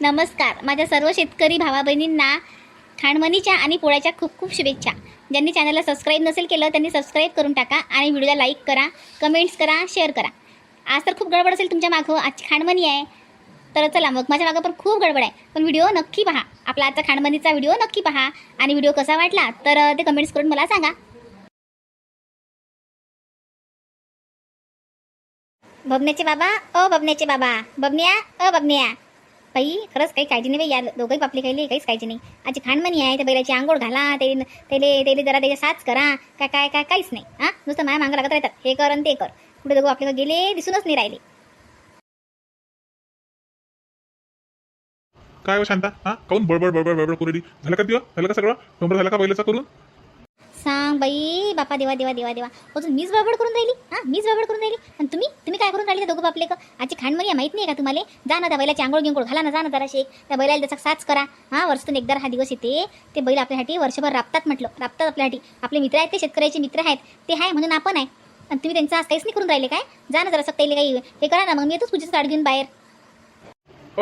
नमस्कार. माझ्या सर्व शेतकरी भावा बहिणींना खाणमणीच्या आणि पोळ्याच्या खूप खूप शुभेच्छा. ज्यांनी चॅनलला सबस्क्राईब नसेल केलं त्यांनी सबस्क्राईब करून टाका आणि व्हिडिओला लाईक करा कमेंट्स करा शेअर करा. आज तर खूप गडबड असेल तुमच्या मागं. आजची खाणमणी आहे. तर चला मग माझ्या मागं पण खूप गडबड आहे. पण व्हिडिओ नक्की पहा. आपला आजचा खाणमणीचा व्हिडिओ नक्की पहा. आणि व्हिडिओ कसा वाटला तर ते कमेंट्स करून मला सांगा. बबण्याचे बाबा अ बबण्याचे बाबा. बबन्या अ बबन्या बाई खरंच काही काळजी नाही बाई या दोघंही बापले काही काहीच काळजी नाही. आजची खाणमणी आहे त्या बैलाची आंघोळ घाला ते त्याले जरा त्याच्या साच करा काय काय काय काहीच नाही. हां? नुसतं माया मागं लागत राहतात. हे कर आणि ते कर. कुठे दोघं आपल्याला गेले दिसूनच नाही राहिले. काय हो शांता? हा? काऊन बडबड बडबड बडबड करू झालं का दिवस झालं का सगळं? नंबर झाला का बैलाचा करून? सांग बाई बापा देवा देवा देवा देवा. अजून मीच बडबड करून राहिली? हां मीच बडबड करून राहिली? आणि तुम्ही? तुम्ही काय करून राहिले दोघं बापले का आजची खांडमणी आहे माहीत नाही का तुम्हाला? जा ना त्या बैलाची आंघोळ गिंगोळ घाला ना जा ना जरा शेक त्या बैलाला त्याचा साच करा. हां वर्षातून एकदा हा दिवस येते. ते बैल आपल्यासाठी वर्षभर राबतात म्हटलं. राबतात आपल्यासाठी. आपले मित्र आहेत ते शेतकऱ्याचे मित्र आहेत. ते आहे म्हणून आपण आहे. आणि तुम्ही त्यांचा आज काहीच नाही करून राहिले काय? जा ना जरा सक्ताईले काही हे करा ना मग मी येतोच पूजेचं काढ घेऊन बाहेर.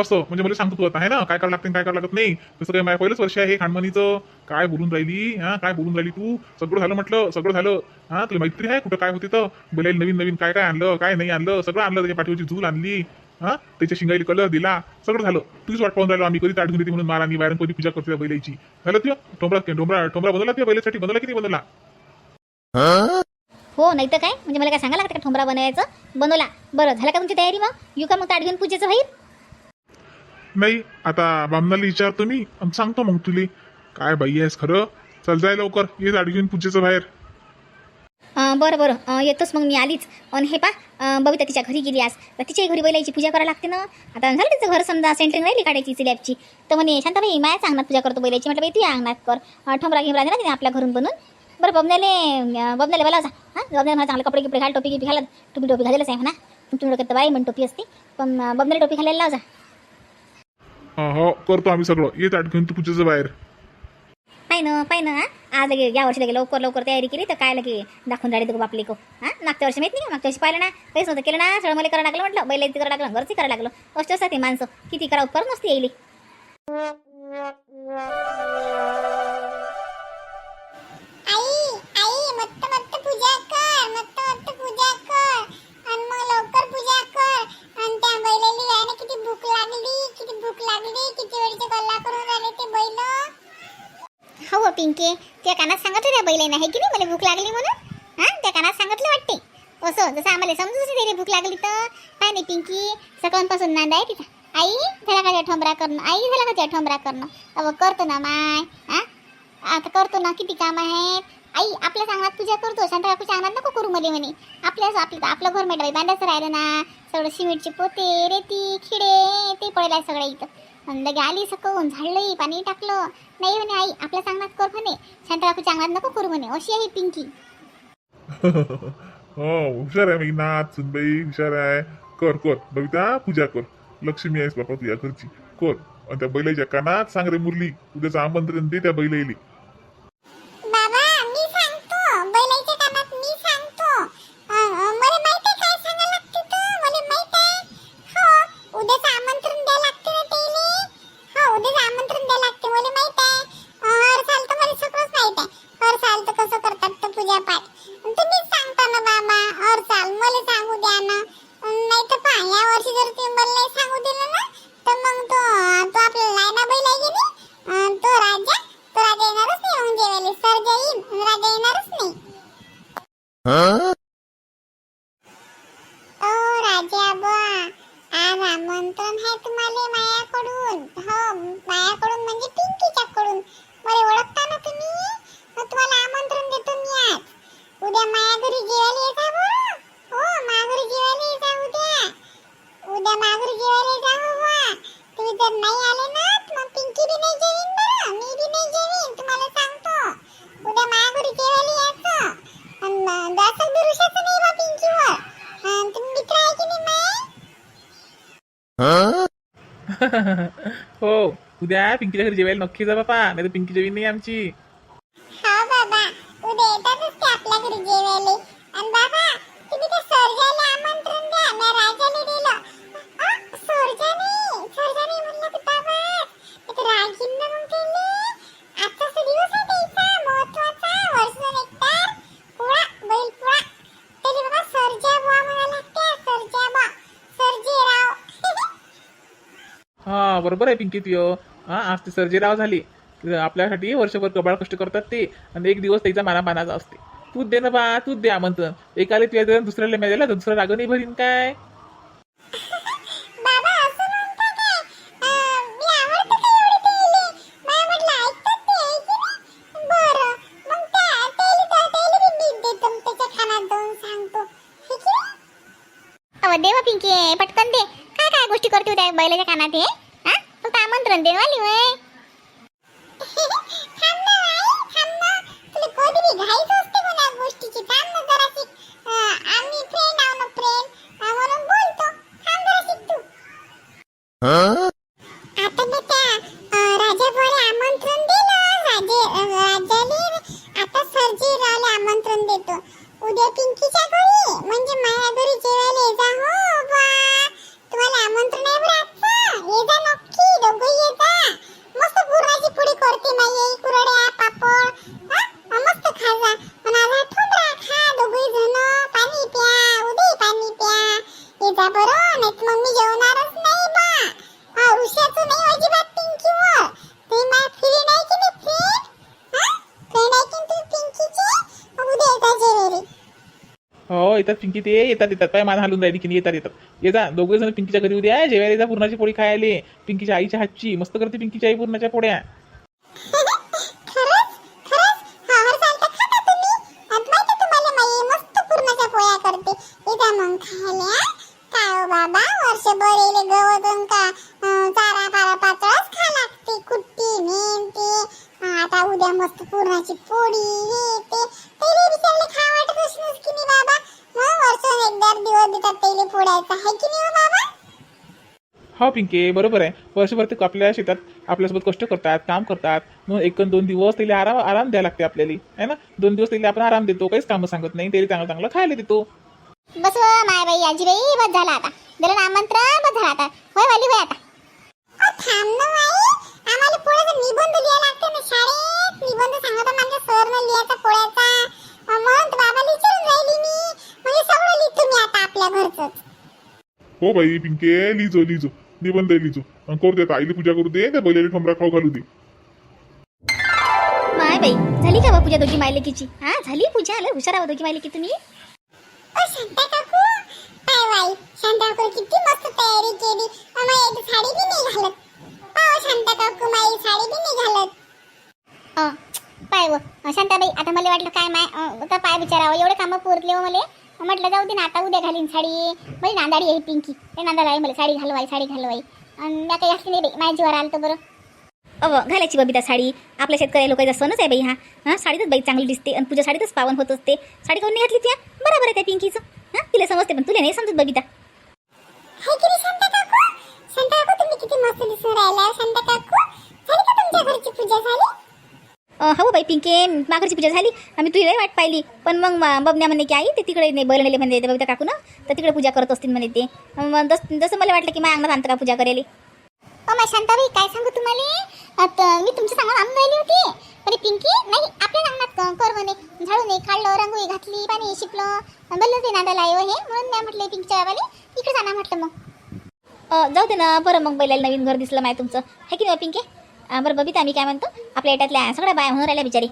असं. म्हणजे मला सांगतो तू आता आहे ना? काय करावं लागतं काय करावं लागत नाही. तसं काय माझ्या पहिलंच वर्ष आहे हे खानमनीचं काय बोलून राहिली? हा काय बोलून राहिली तू? सगळं झालं म्हटलं सगळं झालं. हा तुला मैत्री आहे? कुठं काय होती तर? बोलायला नवीन नवीन काय काय आणलं काय नाही आणलं? सगळं आणलं त्याच्या पाठीवरची झूल आणली. हा त्याच्या शिंगाईला कलर दिला. सगळं झालं. तुझीच वाट पाहून राहिलो आम्ही कधी ताटून देते म्हणून मला आणि बाहेर कधी पूजा करते बैलाची. झालं तुझ्या टोमरा टोंबरा टोमरा बनवला त्या बैलासाठी? बनवला किती बनवला? हो नाही तर काय? म्हणजे मला काय सांगा लागतं का ठोंबरा बनवायचं? बनवला. बरं झालं का तुमची तयारी मग? येऊ का मग ताट घेऊन पूजेचं बाहेर? नाही आता बामनाला विचारतो मी आणि सांगतो मग तुले. काय बाई आहेस खरं? चल जाय लवकर. ये गाडी घेऊन पूजेचं बाहेर. अं, बरं बरं. अं, येतोच मग मी आलीच. आणि हे पा अं, बबिता तिच्या घरी गेली आज. तर तिच्याही घरी बैलाची पूजा करायला लागते ना. आता झालं तिचं घर समजा सेंटरिंग राहिली काढायची स्लॅबची तर म्हणे शांताबाई मायाच अंगणात पूजा करतो बैलाची. म्हटलं बाई तू या अंगणात कर. अं, ठोंबरा घेऊन राहते ना तिने आपल्या घरून बनून. बरं बबण्याले अं, बबण्याले बोला जा. हां बबण्याला मला चांगले कपडे गिपडे घाल टोपी गिपी घालत टोपी टोपी घालेलच आहे म्हणा. तुमच्या डोक्यात तर बाई म्हण टोपी असते. पण अं, बबण्याला टोपी घालायला लाव जा. हा, हो करतो आम्ही सगळं. ये ताट घेऊन तू पूजेचं बाहेर. पाय ना पाय ना हा. आज लगे या वर्षी लगे लवकर लवकर तयारी केली तर काय लगे दाखवून राहिले तुला बापले को हा मागच्या वर्षी माहीत नाही का? मागच्या वर्षी पाहिलं ना? काहीच नव्हतं केलं ना सगळं मला करायला लागलं म्हटलं बैल करायला लागलं घरची करायला लागलं. अष्ट असतात ते माणसं. किती करा उपकार नसते येईल आई हो त्या कानात सांगितलं त्या बैलांना आहे की नाही? मला भूक लागली म्हणून. हां त्या कानात सांगितलं वाटते. असं जसं आम्हाला समजूच नाही भूक लागली तर. काय नाही पिंकी सकाळपासून नांद आहे तिथं. आई झाला का ठोंबरा करणं? आई झाला का त्या ठोंबरा करणं? अव करतो ना माय हा? आता करतो ना किती काम आहेत. आई आपल्या अंगणात पूजा करतो शांता काकूच्या अंगणात नको करू मध्ये म्हणे. आपल्याच आपलं आपलं घर मेटाबाई बांधायचं राहिलं ना. सगळं सिमेंटचे पोते रेती खिडे ते पडलाय सगळं इथं. लगे आली सकवून झाडलंही पाणी टाकलं. नाही म्हणे आई आपल्या अंगणात कर म्हणे. शांता काकूच्या अंगणात नको करू म्हणे. अशी आहे पिंकी. हो हुशार आहे मी नाथ सुनबाई हुशार आहे. कर कर. बबिता पूजा कर. लक्ष्मी आहेस बापा तुझ्या घरची. कर. आणि त्या बैलाच्या कानात सांग रे मुरली उद्याचं आमंत्रण दे त्या बैलाईली मायाकडून. हो मायाकडून म्हणजे पिंकीच्याकडून. मला ओळखता ना तुम्ही? मग तुम्हाला आमंत्रण देतो मी आज. उद्या माया घरी जेवायला येता बुवा हो माया घरी जेवायला येता उद्या. उद्या माया घरी जेवायला येता हो बुवा तुम्ही जर नाही आले ना मग पिंकी बी नाही जेवीन बरं. मी बी नाही जेवीन तुम्हाला सांगतो. उद्या माया घरी जेवायला यायचं. आणि दासल दुरुशाचं नाही बा पिंकीवर. तुम्ही मित्र आहे की नाही माय? हो उद्या पिंकीच्या घरी जेवायला नक्की जा बापा नाही तर पिंकी जेवी नाही आमची. हा बाबा उद्या येतातच ते आपल्या घरी जेवायला. आणि बाबा तुम्ही त्या आमंत्रण द्या बरोबर आहे पिंकी तुय? हा आज ते सर्जेराव झाले. आपल्यासाठी वर्षभर कबाळ कष्ट करतात ते. आणि एक दिवस त्याचा माना मानाचा असते. तूच दे ना बा तूच दे आमंत्रण. एकाला तुझ्या दिलं दुसऱ्याला मिळाला तर दुसरा राग नाही भरीन काय? ते हे देवा पिंकी पटकन दे. काय काय गोष्टी करते हो त्या बैलाच्या कानात हे? हा आमंत्रण दे वाली वय आमंत्रण देतो. उद्या थांब येतात पिंकी ते येतात येतात. पाय मान हालून राहिली की येतात येतात. ये जा दोघे जण पिंकीच्या घरी उद्या. जेवायला जा पूर्णाची पोळी खायले. पिंकीच्या आईच्या हातची. मस्त करते पिंकीच्या आई पूर्णाच्या पोळ्या. आता उद्या मस्त पूर्णाची पोळी हे ते. तेले विचारले खा वाटत असणार की नाही बाबा. एकदा दिवस देतात तेले पोळ्याचा आहे की नाही हो बाबा? हो पिंके बरोबर आहे. वर्षभर ते आपल्या शेतात आपल्यासोबत कष्ट करतात काम करतात. मग एक अन दोन दिवस त्याला आराम आराम द्यायला लागते आपल्याला. आहे ना? दोन दिवस त्याला आपण आराम देतो काहीच कामं सांगत नाही. त्याला चांगलं चांगलं खायला देतो. बस व माय बाई आजीबाई बस झाला आता. दिलं ना आमंत्रण बस झाला आता. होय वाली होय आता. थांब ना बाई. आम्हाला पोळ्याचा निबंध लिहायला लागते ना शाळेत. निबंध सांगत माझ्या सरनं लिहायचा पोळ्याचा. अ, म्हणून तर बाबाला विचारून राहिली मी. आपल्या हो बाई पिंके लिहिजो लिहिजो निबंध लिहिजो आणि करू दे आता आईली पूजा करू दे त्या बैलाला ठोंबरा खाऊ घालू दे. माय बाई झाली का बा पूजा दोघी मायलेकीची? हा झाली पूजा आलं हुशार आहो दोघी मायलेकी तुम्ही. ओ शांता काकू. काय बाई शांता काकू किती मस्त तयारी केली. अ, माई एक साडी बी नाही घालत. पाव शांता काकू माई साडी बी नाही घालत. अं, पाय व. अं, शांताबाई आता मला वाटलं काय माय अं, आता पाय विचारावं एवढे कामं पुरले हो मला. म्हटलं जाऊ दे ना आता उद्या घालीन साडी. म्हणजे नांदाडी आहे पिंकी. ते नांदाला आहे मला साडी घालवाई साडी घालवाई आणि मी काही घातली नाही बाई माझ्या जीवावर आलं तर बरं. अव घालायची बबिता साडी. आपल्या शेतकरी लोकांचा सणच आहे बाई हा. हा साडीतच बाई चांगली दिसते आणि तुझ्या साडीतच पावन होत असते. साडी काऊन नाही घातली त्या? बरोबर आहे त्या पिंकीचं. हा तिला समजते पण तुला नाही समजत बबिता काकू? तुम्ही किती मस्त दिसून राहिला काकू. झाली का तुमच्या घरची पूजा झाली? हो बाई पिंके. माघरची पूजा झाली. आम्ही तुझी वाट पाहिली. पण मग बबन्या म्हणे की आई ते तिकडे नाही बैल नेले म्हणजे बबिता काकू ना तर तिकडे पूजा करत असतील म्हणे ते. जस मला वाटलं की माझ्या अंगणात आणतं का पूजा करेली शांताबाई काय सांगू तुम्हाला? मी तुमच्या सांगून आणून राहिली होती. पण ही पिंकी नाही आपल्या अंगणात कर म्हणे. झाडू नाही काढलं रांगोळी घातली पाणी शिपलं बल्लं ते नांदायला आहे हे म्हणून मी म्हटलं पिंकीच्या वाले इकडे जाणार म्हटलं मग. जाऊ दे ना बरं मग बैलाला नवीन घर दिसलं माय तुमचं. है की नाही पिंके? बरं बबिता मी काय म्हणतो? आपल्या येटातल्या सगळ्या बाया म्हणून राहिल्या बिचारी.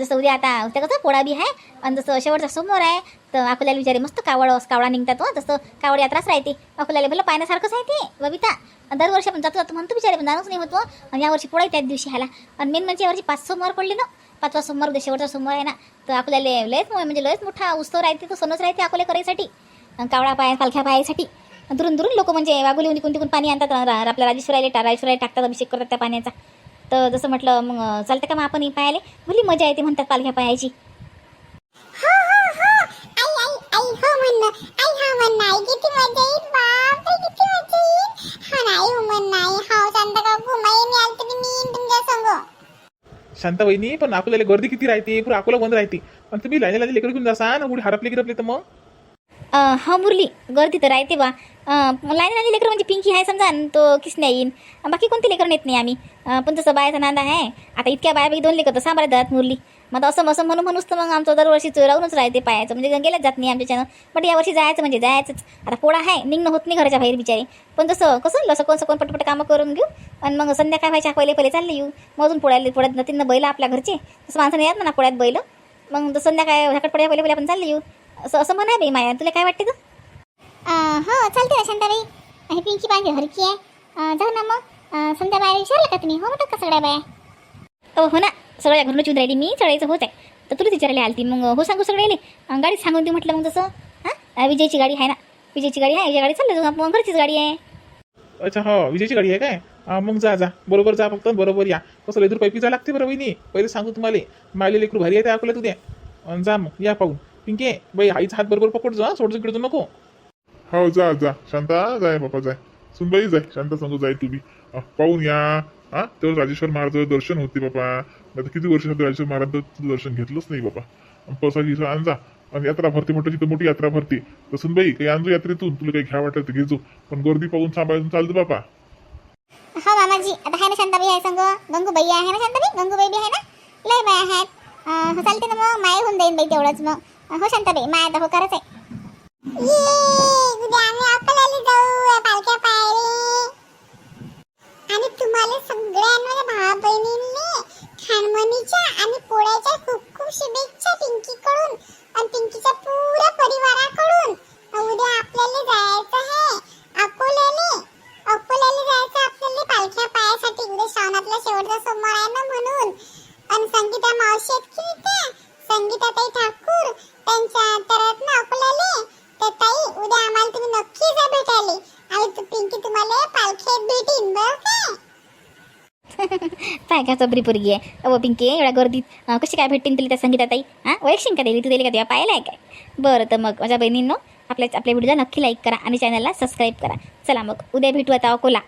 जसं उद्या आता उद्या कसं पोळा बी आहे आणि जसं शेवटचा समोर आहे तर अकोल्याला बिचारी मस्त कावड कावळा निघतात जसं कावड यात्राच राहते. अकोल्याला भलं पाहण्यासारखंच आहे ते बबिता. दरवर्षी आपण जातो जातो म्हणतो बिचारे पण जाणूच नाही होतो आणि यावर्षी पोळा त्याच दिवशी ह्याला. आणि मेन म्हणजे यावर्षी पाच सोमवार पडले ना. पाचवा सोमवार उद्या शेवटचा सोमवार आहे ना. तर आपल्याला लयच म्हणजे लयच मोठा उत्सव राहते तो सणच राहते अकोले करायसाठी. कावळा कावडा पाय पालख्या पायासाठी. दुरून दुरून लोक म्हणजे वागोली कोणती कोण पाणी आणतात आपल्या राजेश्वराला टा राजेश्वराला टाकतात अभिषेक करतात त्या पाण्याचा. तर जसं म्हटलं मग चालतं का मग आपण ही पायाले भली मजा येते म्हणतात पालख्या पायाची हो हो हो. हो हो हा हो हो शांता वहिनी पण अकोल्याला गर्दी किती राहते? पुढे अकोला बंद राहते. पण तुम्ही लाईन लाईन लेकर घेऊन जासा ना पुढे हरपले गिरपले तर मग? हा मुरली. गर्दी तर राहते बा. लाईन आणि लेकर लेकरं म्हणजे पिंकी आहे समजा आणि तो किसण्या येईन. बाकी कोणते लेकर नेत नाही आम्ही. पण तसं बायाचा नांदा आहे. आता इतक्या बायापैकी दोन लेकर तर सांभाळत जात मुरली. मग आता असं असं म्हणून म्हणूनच तर मग आमचं दरवर्षी राहूनच राहते पायाचं. म्हणजे गेल्याच जात नाही आमच्याच्यानं बट यावर्षी जायचं म्हणजे जायचंच. आता पोळा आहे निघणं होत नाही घराच्या बाहेर बिचारी. पण तसं कसं लसं कोण सकून पटपट कामं करून घेऊ. आणि मग संध्याकाळ व्हायच्या पहिले पहिले चालले येऊ. मग अजून पोळ्याला पोळ्यात जातील बैल आपल्या घरचे. तसं माणसाने येत म्हणा पोळ्यात बैल. मग संध्याकाळ झाकट पड्या पहिले पहिले आपण चालले येऊ. असं असं म्हणा बाई माया. तुला काय वाटते अं, हो चालते ना शांताबाई. आणि पिंकी बाई हरकी आहे. जाऊ ना मग. समजा बाया विचारलं का तुम्ही? हो म्हणतात का सगळ्या बाया? हो हो ना. सगळ्या घरून येऊन राहिली मी. चढायचं होत आहे तर तुला विचारायला आलती. मग हो सांगू सगळे गाडीत सांगून ती म्हटलं मग तसं. हां? विजयची गाडी आहे ना. विजयची गाडी आहे. विजय गाडी चाललं जाऊ. मग घरचीच गाडी आहे. अच्छा हो. विजयची गाडी आहे काय? हा, मग जा जा. बरोबर जा फक्त. बरोबर या. कसं लेदूर पैपी जा लागते बरं वहिनी. पहिले सांगू तुम्हाला. मायले लेकरू भारी आहे त्या अकोल्यात उद्या. अन् जा मग. या पाहून. पिंके बाई आईचा हात बरोबर पकडतो जा सोडून इकडे नको. हो जा जा. शांता जाय बापा जाय सुनबाई जाय शांता सांगू जाय तुम्ही. पाहून या. हा? तेव्हा राजेश्वर महाराजाचं दर्शन होते बापा. आता किती वर्ष राजेश्वर महाराजांचं दर्शन घेतलंच नाही बापा. अन पसाची आणजा आणि यात्रा भरते म्हटलं तिथं मोठी यात्रा भरते. तर सुनबाई काही आणजो यात्रेतून. तुला काही घ्या वाटत घेजो पण गर्दी पाहून सांभाळून चालतं बापा. हो मामाजी. आता आहे ना शांताबाई आहे संग. गंगूबाई आहे ना शांताबाई? गंगूबाई बी आहे ना? लय बाय आहेत. हो चालते ना मग. माय होऊन जाईन बाई तेवढंच मग. हो शांताबाई माया तर हो करायचं आहे उद्या आम्ही अकोल्याला जाऊ या पालख्या पायरी. आणि तुम्हाला सगळ्यांना भावा बहिणींनी खानमणीच्या आणि पोळ्याच्या खूप खूप शुभेच्छा पिंकीकडून आणि पिंकीच्या पुऱ्या परिवाराकडून. उद्या आपल्याला जायचं आहे अकोल्याले. अकोल्याला जायचं आपल्याला पालख्या पायासाठी. उद्या श्रावणातला शेवटचा सोमवार आहे ना म्हणून. आणि संगीता मावशी आहेत की त्या संगीताताई ठाकूर त्यांच्या तरत अकोल्याले तर ताई उद्या आम्हाला तुम्ही नक्की जा भेटायले. आणि तू पिंकी तुम्हाला पालखीत भेटीन बरं काय काय काय चबरी पोरगी आहे? अहो पिंकी एवढ्या गर्दीत कशी काय भेटतील तिला त्या संगीताताई? हा हां ओळखशील का दिली तू दिली का तेव्हा पाहिलं आहे काय? बरं तर मग माझ्या बहिणींनो आपल्या आपल्या व्हिडिओला नक्की लाईक करा आणि चॅनलला सबस्क्राईब करा. चला मग उद्या भेटू आता अकोला.